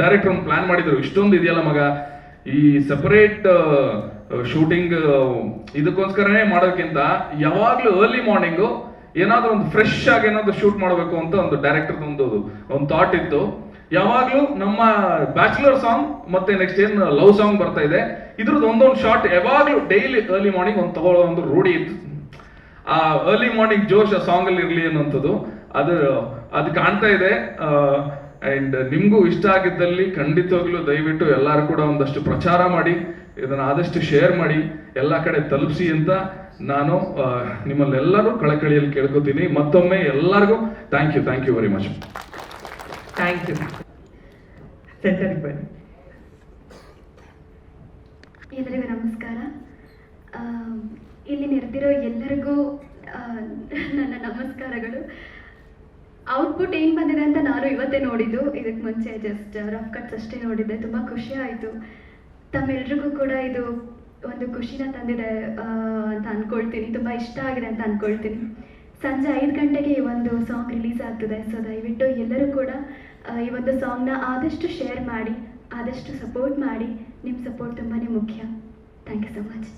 ಡೈರೆಕ್ಟರ್ ಒಂದು ಪ್ಲಾನ್ ಮಾಡಿದ್ರು. ಇಷ್ಟೊಂದು ಇದೆಯಲ್ಲ ಮಗ? ಈ ಸಪರೇಟ್ ಶೂಟಿಂಗ್ ಇದಕ್ಕೋಸ್ಕರನೇ ಮಾಡೋಕ್ಕಿಂತ ಯಾವಾಗಲೂ ಅರ್ಲಿ ಮಾರ್ನಿಂಗು ಏನಾದ್ರೂ ಒಂದು ಫ್ರೆಶ್ ಆಗಿ ಏನಾದ್ರು ಶೂಟ್ ಮಾಡಬೇಕು ಅಂತ ಒಂದು ಡೈರೆಕ್ಟರ್ ಒಂದು ಒಂದು ಥಾಟ್ ಇತ್ತು. ಯಾವಾಗ್ಲೂ ನಮ್ಮ ಬ್ಯಾಚುಲರ್ ಸಾಂಗ್ ಮತ್ತೆ ನೆಕ್ಸ್ಟ್ ಏನ್ ಲವ್ ಸಾಂಗ್ ಬರ್ತಾ ಇದೆ, ಇದ್ರದ್ದು ಒಂದೊಂದು ಶಾರ್ಟ್ ಯಾವಾಗ್ಲೂ ಡೈಲಿ ಅರ್ಲಿ ಮಾರ್ನಿಂಗ್ ಒಂದು ತಗೊಳ್ಳೋ ಒಂದು ರೂಢಿ ಇತ್ತು. ಆ ಅರ್ಲಿ ಮಾರ್ನಿಂಗ್ ಜೋಶ್ ಆ ಸಾಂಗ್ ಅಲ್ಲಿ ಇರ್ಲಿ ಅನ್ನೋಂಥದ್ದು ಅದು ಅದು ಕಾಣ್ತಾ ಇದೆ. ಅಂಡ್ ನಿಮ್ಗೂ ಇಷ್ಟ ಆಗಿದ್ದಲ್ಲಿ ಖಂಡಿತವಾಗ್ಲೂ ದಯವಿಟ್ಟು ಎಲ್ಲರೂ ಕೂಡ ಒಂದಷ್ಟು ಪ್ರಚಾರ ಮಾಡಿ, ಇದನ್ನ ಆದಷ್ಟು ಶೇರ್ ಮಾಡಿ, ಎಲ್ಲ ಕಡೆ ತಲುಪಿಸಿ ಅಂತ ನಾನು ನಿಮ್ಮಲ್ಲೆಲ್ಲರೂ ಕಳಕಳಿಯಲ್ಲಿ ಕೇಳ್ಕೊತೀನಿ. ಮತ್ತೊಮ್ಮೆ ಎಲ್ಲರಿಗೂ thank you thank you very much thank you ಎಲ್ಲರಿಗೂ ನಮಸ್ಕಾರ. ಇಲ್ಲಿ ನೆರೆದಿರೋ ಎಲ್ಲರಿಗೂ ನನ್ನ ನಮಸ್ಕಾರಗಳು. ಔಟ್ಪುಟ್ ಏನು ಬಂದಿದೆ ಅಂತ ನಾನು ಇವತ್ತೇ ನೋಡಿದ್ದು. ಇದಕ್ಕೆ ಮುಂಚೆ ಜಸ್ಟ್ ರಫ್ ಕಟ್ಸ್ ಅಷ್ಟೇ ನೋಡಿದ್ದೆ. ತುಂಬ ಖುಷಿ ಆಯಿತು. ತಮ್ಮೆಲ್ರಿಗೂ ಕೂಡ ಇದು ಒಂದು ಖುಷಿನ ತಂದಿದೆ ಅಂತ ಅಂದ್ಕೊಳ್ತೀನಿ ತುಂಬ ಇಷ್ಟ ಆಗಿದೆ ಅಂತ ಅಂದ್ಕೊಳ್ತೀನಿ ಸಂಜೆ ಐದು ಗಂಟೆಗೆ ಈ ಒಂದು ಸಾಂಗ್ ರಿಲೀಸ್ ಆಗ್ತದೆ. ಸೊ ದಯವಿಟ್ಟು ಎಲ್ಲರೂ ಕೂಡ ಈ ಒಂದು ಸಾಂಗ್ನ ಆದಷ್ಟು ಶೇರ್ ಮಾಡಿ ಆದಷ್ಟು ಸಪೋರ್ಟ್ ಮಾಡಿ. ನಿಮ್ಮ ಸಪೋರ್ಟ್ ತುಂಬಾ ಮುಖ್ಯ. ಥ್ಯಾಂಕ್ ಯು ಸೊ ಮಚ್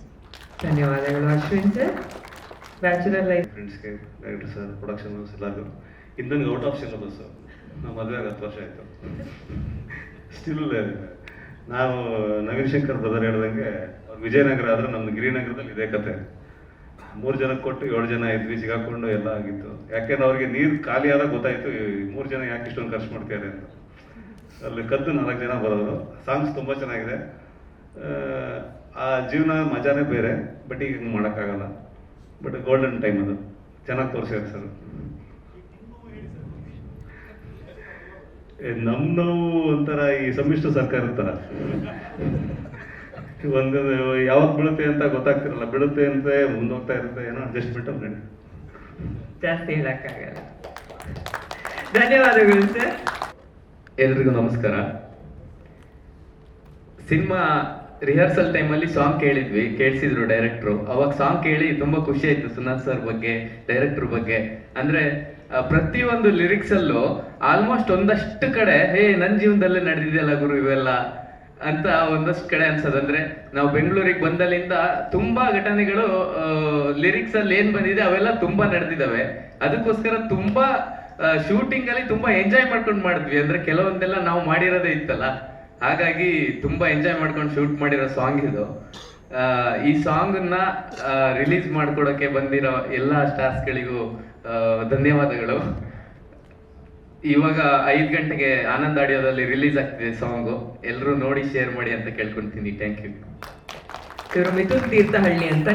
ಧನ್ಯವಾದಗಳು ಅಶ್ವಿನ್ ಸರ್ ಬ್ಯಾಚುಲರ್ ಲೈಫ್ ಫ್ರೆಂಡ್ಸ್ಗೆ ಡೈರೆಕ್ಟರ್ ಸರ್ ಪ್ರೊಡಕ್ಷನ್ ಎಲ್ಲರಿಗೂ ಇಂದೊಂದು ಔಟ್ ಆಫ್ ಸಿಲೆಬಸ್ ನಾವು ಮದುವೆ ಆಗಿ ಹತ್ತು ವರ್ಷ ಆಯಿತು. ಸ್ಟಿಲ್ ನಾವು ನವೀನ್ ಶಂಕರ್ ಬ್ರದರ್ ಹೇಳ್ದಂಗೆ ವಿಜಯನಗರ ಆದರೆ ನಮ್ದು ಗಿರಿನಗರದಲ್ಲಿ ಇದೇ ಕತೆ. ಮೂರು ಜನಕ್ಕೆ ಕೊಟ್ಟು ಏಳು ಜನ ಇದ್ವಿ ಸಿಗಾಕೊಂಡು ಎಲ್ಲ ಆಗಿತ್ತು. ಯಾಕೆಂದ್ರೆ ಅವ್ರಿಗೆ ನೀರು ಖಾಲಿ ಆದಾಗ ಗೊತ್ತಾಯ್ತು ಮೂರು ಜನ ಯಾಕೆ ಇಷ್ಟೊಂದು ಖರ್ಚು ಮಾಡ್ತಾರೆ ಅಂತ. ಅಲ್ಲಿ ಕದ್ದು ನಾಲ್ಕು ಜನ ಬರೋರು. ಸಾಂಗ್ಸ್ ತುಂಬ ಚೆನ್ನಾಗಿದೆ. ಆ, ಜೀವನ ಮಜಾನೇ ಬೇರೆ ಬಟ್ ಈಗ ಮಾಡೋಕ್ಕಾಗಲ್ಲ. ಬಟ್ ಗೋಲ್ಡನ್ ಟೈಮ್ ಅದು. ಚೆನ್ನಾಗಿ ತೋರಿಸಿದ್ರು ಸರ್. ನಮ್ಮ ನೋವು ಒಂಥರ ಈ ಸಮ್ಮಿಶ್ರ ಸರ್ಕಾರದ ಥರ ಒಂದು ಯಾವತ್ತು ಬೀಳುತ್ತೆ ಅಂತ ಗೊತ್ತಾಗ್ತಿರಲ್ಲ. ಬೀಳುತ್ತೆ ಅಂತ ಮುಂದೋಗ್ತಾ ಇರುತ್ತೆ ಏನೋ ಅಡ್ಜಸ್ಟ್ಮೆಂಟ್ ಅಂತ ಜಾಸ್ತಿ ಹೇಳಕ್ಕಾಗಲ್ಲ. ಧನ್ಯವಾದಗಳು ಸರ್. ಎಲ್ರಿಗೂ ನಮಸ್ಕಾರ. ಸಿನಿಮಾ ರಿಹರ್ಸಲ್ ಟೈಮಲ್ಲಿ ಸಾಂಗ್ ಕೇಳಿದ್ವಿ ಕೇಳಿಸಿದ್ರು ಡೈರೆಕ್ಟ್ರು ಅವಾಗ ಸಾಂಗ್ ಕೇಳಿ ತುಂಬಾ ಖುಷಿ ಆಯ್ತು ಸುನಾಥ್ ಸರ್ ಬಗ್ಗೆ ಡೈರೆಕ್ಟರ್ ಬಗ್ಗೆ. ಅಂದ್ರೆ ಪ್ರತಿಯೊಂದು ಲಿರಿಕ್ಸಲ್ಲೂ ಆಲ್ಮೋಸ್ಟ್ ಒಂದಷ್ಟು ಕಡೆ ಹೇ ನನ್ನ ಜೀವನದಲ್ಲೇ ನಡೆದಿದೆಯಲ್ಲ ಗುರು ಇವೆಲ್ಲ? ಅಂತ ಒಂದಷ್ಟು ಕಡೆ ಅನ್ಸೋದಂದ್ರೆ ನಾವು ಬೆಂಗಳೂರಿಗೆ ಬಂದಲ್ಲಿಂದ ತುಂಬಾ ಘಟನೆಗಳು ಲಿರಿಕ್ಸ್ ಅಲ್ಲಿ ಏನ್ ಬಂದಿದೆ ಅವೆಲ್ಲ ತುಂಬಾ ನಡೆದಿದ್ದಾವೆ. ಅದಕ್ಕೋಸ್ಕರ ತುಂಬಾ ಶೂಟಿಂಗ್ ಅಲ್ಲಿ ತುಂಬಾ ಎಂಜಾಯ್ ಮಾಡ್ಕೊಂಡು ಮಾಡಿದ್ವಿ. ಅಂದ್ರೆ ಕೆಲವೊಂದೆಲ್ಲ ನಾವು ಮಾಡಿರೋದೇ ಇತ್ತಲ್ಲ. ಹಾಗಾಗಿ ತುಂಬಾ ಎಂಜಾಯ್ ಮಾಡ್ಕೊಂಡು ಶೂಟ್ ಮಾಡಿರೋ ಸಾಂಗ್ ಇದು. ಈ ಸಾಂಗ್ನ ರಿಲೀಸ್ ಮಾಡ್ಕೊಡೋಕೆ ಬಂದಿರೋ ಎಲ್ಲಾ ಸ್ಟಾರ್ಸ್ ಗಳಿಗೂ ಆ, ಧನ್ಯವಾದಗಳು. ಇವಾಗ ಐದು ಗಂಟೆಗೆ ಆನಂದ್ ಆಡಿಯೋದಲ್ಲಿ ರಿಲೀಸ್ ಆಗ್ತಿದೆ ಸಾಂಗ್ ಎಲ್ಲರೂ ನೋಡಿ ಶೇರ್ ಮಾಡಿ ಅಂತ ಕೇಳ್ಕೊಂತೀನಿ. ಥ್ಯಾಂಕ್ ಯು ಮಿಥುನ್ ತೀರ್ಥಹಳ್ಳಿ ಅಂತ.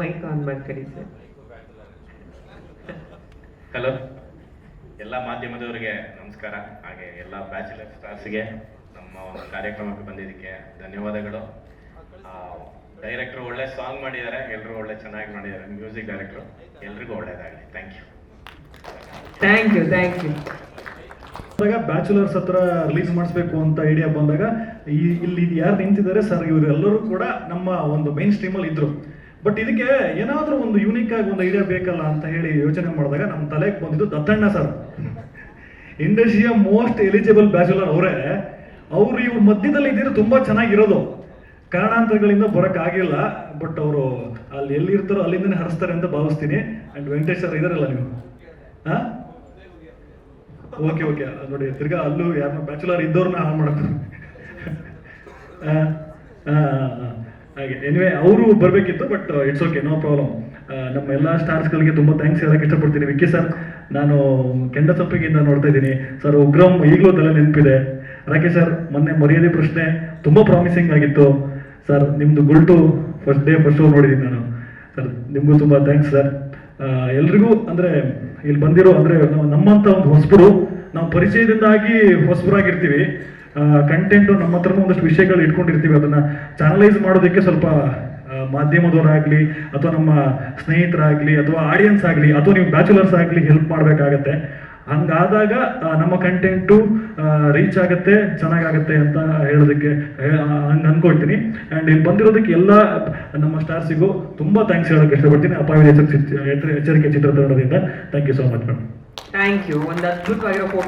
ಮೈಕ್ ಆನ್ ಮಾಡ್ಕೊಳ್ಳಿ ಸರ್ ಹಲೋ ಎಲ್ಲ ಮಾಧ್ಯಮದವರಿಗೆ ನಮಸ್ಕಾರ. ಹಾಗೆ ಎಲ್ಲ ಬ್ಯಾಚುಲರ್ ಸ್ಟಾರ್ಸ್ಗೆ ನಮ್ಮ ಒಂದು ಕಾರ್ಯಕ್ರಮಕ್ಕೆ ಬಂದಿದ್ದಕ್ಕೆ ಧನ್ಯವಾದಗಳು. ಡೈರೆಕ್ಟ್ರು ಒಳ್ಳೆ ಸಾಂಗ್ ಮಾಡಿದ್ದಾರೆ ಎಲ್ಲರೂ ಒಳ್ಳೆ ಚೆನ್ನಾಗಿ ಮಾಡಿದ್ದಾರೆ ಮ್ಯೂಸಿಕ್ ಡೈರೆಕ್ಟರ್ ಎಲ್ರಿಗೂ ಒಳ್ಳೇದಾಗಲಿ. Thank you thank you thank you ಇವಾಗ ಬ್ಯಾಚುಲರ್ಸ್ ಹತ್ರ ರಿಲೀಸ್ ಮಾಡಿಸ್ಬೇಕು ಅಂತ ಐಡಿಯಾ ಬಂದಾಗ ಈ ಇಲ್ಲಿ ಯಾರು ನಿಂತಿದ್ದಾರೆ ಸರ್ ಇವರೆಲ್ಲರೂ ಕೂಡ ನಮ್ಮ ಒಂದು ಮೈನ್ ಸ್ಟ್ರೀಮಲ್ಲಿ ಇದ್ರು. ಬಟ್ ಇದಕ್ಕೆ ಏನಾದರೂ ಒಂದು ಯೂನಿಕ್ ಆಗಿ ಒಂದು ಐಡಿಯಾ ಬೇಕಲ್ಲ ಅಂತ ಹೇಳಿ ಯೋಚನೆ ಮಾಡಿದಾಗ ನಮ್ಮ ತಲೆಗೆ ಬಂದಿದ್ದು ದತ್ತಣ್ಣ ಸರ್ ಇಂಡಸ್ಟ್ರಿಯ ಮೋಸ್ಟ್ ಎಲಿಜಿಬಲ್ ಬ್ಯಾಚುಲರ್ ಅವರೇ. ಅವರು ಇವ್ರ ಮಧ್ಯದಲ್ಲಿ ಇದ್ದಿದ್ರೆ ತುಂಬಾ ಚೆನ್ನಾಗಿರೋದು. ಕಾರಣಾಂತರಗಳಿಂದ ಬರೋಕ್ಕಾಗಿಲ್ಲ ಬಟ್ ಅವರು ಅಲ್ಲಿ ಎಲ್ಲಿರ್ತಾರೋ ಅಲ್ಲಿಂದನೇ ಹರಿಸ್ತಾರೆ ಅಂತ ಭಾವಿಸ್ತೀನಿ. ಅಂಡ್ ವೆಂಕಟೇಶ್ ಸರ್ ಇದಾರಲ್ಲ ನೀವು? ಹಾಂ? ಓಕೆ ಓಕೆ ನೋಡಿ, ತಿರ್ಗಾ ಅಲ್ಲೂ ಯಾರನ್ನ ಬ್ಯಾಚುಲರ್ ಇದ್ದವ್ರನ್ನ ಹಾಳು ಮಾಡೋದು ಹಾಗೆ. ಎನಿವೆ ಅವರು ಬರಬೇಕಿತ್ತು but it's okay no problem ನಮ್ಮ ಎಲ್ಲ ಸ್ಟಾರ್ಸ್ಗಳಿಗೆ ತುಂಬ ಥ್ಯಾಂಕ್ಸ್ ಹೇಳಕ್ಕೆ ಇಷ್ಟಪಡ್ತೀನಿ. ವಿಕ್ಕಿ ಸರ್ ನಾನು ಕೆಂಡ ಸೊಪ್ಪಿಗಿಂದ ನೋಡ್ತಾ ಇದ್ದೀನಿ. ಸರ್ ಉಗ್ರಂ ಈಗಲೂ ತಲೆ ನೆನಪಿದೆ ರಾಕೇಶ್ ಸರ್ ಮೊನ್ನೆ ಮರ್ಯಾದೆ ಪ್ರಶ್ನೆ ತುಂಬ ಪ್ರಾಮಿಸಿಂಗ್ ಆಗಿತ್ತು. ಸರ್ ನಿಮ್ಮದು Gultoo first day first show ನೋಡಿದ್ದೀನಿ ನಾನು. ಸರ್ ನಿಮಗೂ ತುಂಬ ಥ್ಯಾಂಕ್ಸ್ ಸರ್ ಎಲ್ರಿಗೂ ಅಂದರೆ ಇಲ್ಲಿ ಬಂದಿರೋ ಅಂದರೆ ನಮ್ಮಂಥ ಒಂದು ಹೊಸಬರು, ನಾವು ಪರಿಚಯದಿಂದಾಗಿ ಹೊಸಬರಾಗಿರ್ತೀವಿ. ಕಂಟೆಂಟು ನಮ್ಮ ಹತ್ರನೂ ಒಂದಷ್ಟು ವಿಷಯಗಳು ಇಟ್ಕೊಂಡಿರ್ತೀವಿ. ಅದನ್ನ ಚಾನಲೈಸ್ ಮಾಡೋದಕ್ಕೆ ಸ್ವಲ್ಪ ಮಾಧ್ಯಮದವರಾಗಲಿ ಅಥವಾ ನಮ್ಮ ಸ್ನೇಹಿತರಾಗಲಿ ಅಥವಾ ಆಡಿಯನ್ಸ್ ಆಗಲಿ, ಅಥವಾ ನೀವು ಬ್ಯಾಚುಲರ್ಸ್ ಆಗಲಿ ಹೆಲ್ಪ್ ಮಾಡಬೇಕಾಗತ್ತೆ. ಹಂಗಾದಾಗ ನಮ್ಮ ಕಂಟೆಂಟು ರೀಚ್ ಆಗುತ್ತೆ, ಚೆನ್ನಾಗಾಗತ್ತೆ ಅಂತ ಹೇಳೋದಕ್ಕೆ ಹಂಗೆ ಅನ್ಕೊಳ್ತೀನಿ. ಆ್ಯಂಡ್ ಇಲ್ಲಿ ಬಂದಿರೋದಕ್ಕೆ ಎಲ್ಲ, ನಮ್ಮ ಸ್ಟಾರ್ಸಿಗೂ ತುಂಬ ಥ್ಯಾಂಕ್ಸ್ ಹೇಳೋಕ್ಕೆ ಇಷ್ಟಪಡ್ತೀನಿ. ಅಪಾಯ ಎಚ್ಚರಿಕೆ ಚಿತ್ರತಂಡದಿಂದ thank you so much madam thank you ಒಂದು ಅದ್ಭುತವಾಗಿರೋ ಫೋಟೋ